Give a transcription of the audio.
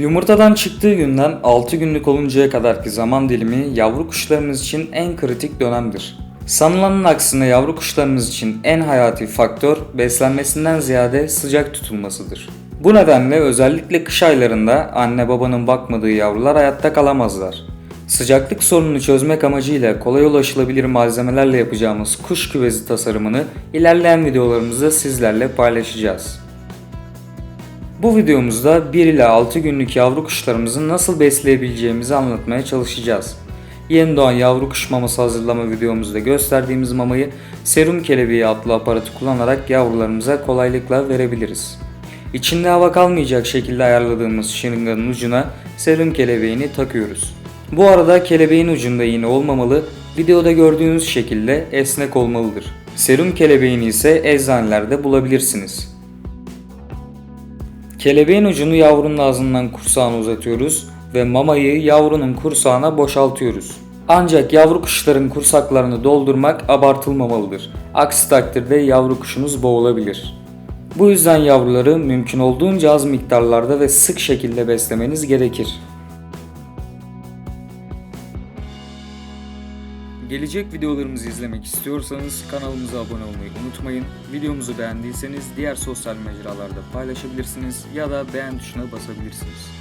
Yumurtadan çıktığı günden 6 günlük oluncaya kadarki zaman dilimi yavru kuşlarımız için en kritik dönemdir. Sanılanın aksine yavru kuşlarımız için en hayati faktör beslenmesinden ziyade sıcak tutulmasıdır. Bu nedenle özellikle kış aylarında anne babanın bakmadığı yavrular hayatta kalamazlar. Sıcaklık sorununu çözmek amacıyla kolay ulaşılabilir malzemelerle yapacağımız kuş küvezi tasarımını ilerleyen videolarımızda sizlerle paylaşacağız. Bu videomuzda 1 ile 6 günlük yavru kuşlarımızı nasıl besleyebileceğimizi anlatmaya çalışacağız. Yeni doğan yavru kuş maması hazırlama videomuzda gösterdiğimiz mamayı serum kelebeği adlı aparatı kullanarak yavrularımıza kolaylıkla verebiliriz. İçinde hava kalmayacak şekilde ayarladığımız şırınganın ucuna serum kelebeğini takıyoruz. Bu arada kelebeğin ucunda iğne olmamalı, videoda gördüğünüz şekilde esnek olmalıdır. Serum kelebeğini ise eczanelerde bulabilirsiniz. Kelebeğin ucunu yavrunun ağzından kursağına uzatıyoruz ve mamayı yavrunun kursağına boşaltıyoruz. Ancak yavru kuşların kursaklarını doldurmak abartılmamalıdır. Aksi takdirde yavru kuşunuz boğulabilir. Bu yüzden yavruları mümkün olduğunca az miktarlarda ve sık şekilde beslemeniz gerekir. Gelecek videolarımızı izlemek istiyorsanız kanalımıza abone olmayı unutmayın. Videomuzu beğendiyseniz diğer sosyal mecralarda paylaşabilirsiniz ya da beğen tuşuna basabilirsiniz.